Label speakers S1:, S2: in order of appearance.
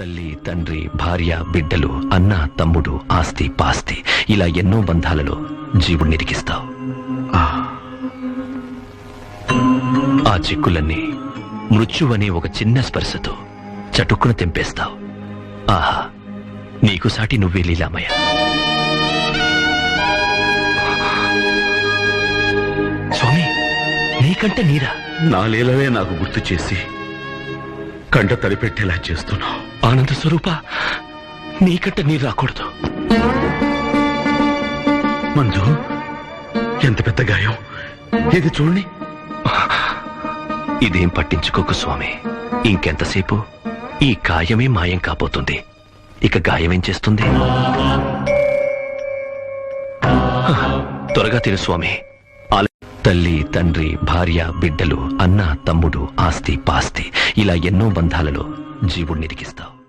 S1: తల్లి తండ్రి భార్య బిడ్డలు అన్న తమ్ముడు ఆస్తి పాస్తి ఇలా ఎన్నో బంధాలలో జీవుణ్ణి ఇరికిస్తావు.
S2: ఆ,
S1: ఆ చిక్కులన్నీ మృత్యువనే ఒక చిన్న స్పర్శతో చటుక్కున తెంపేస్తావు. ఆహా నీకు సాటి నువ్వే లీలామయ్య. స్వామి నీకంటే నీరా?
S2: నా లీలవే నాకు గుర్తు చేసి కంట తడిపెట్టేలా చేస్తున్నావు.
S1: ఆనంద స్వరూప నీకంటే నీరు రాకూడదు.
S2: మంజు ఎంత పెద్ద గాయం. ఇది చూడండి.
S1: ఇదేం పట్టించుకోకు స్వామి. ఇంకెంతసేపు? ఈ గాయమే మాయం కాబోతుంది. ఇక గాయమేం చేస్తుంది? త్వరగా తిను స్వామి. తల్లి తండ్రి భార్య బిడ్డలు అన్న తమ్ముడు ఆస్తి పాస్తి ఇలా ఎన్నో బంధాలలో జీవుణ్ణి ఇరికిస్తావు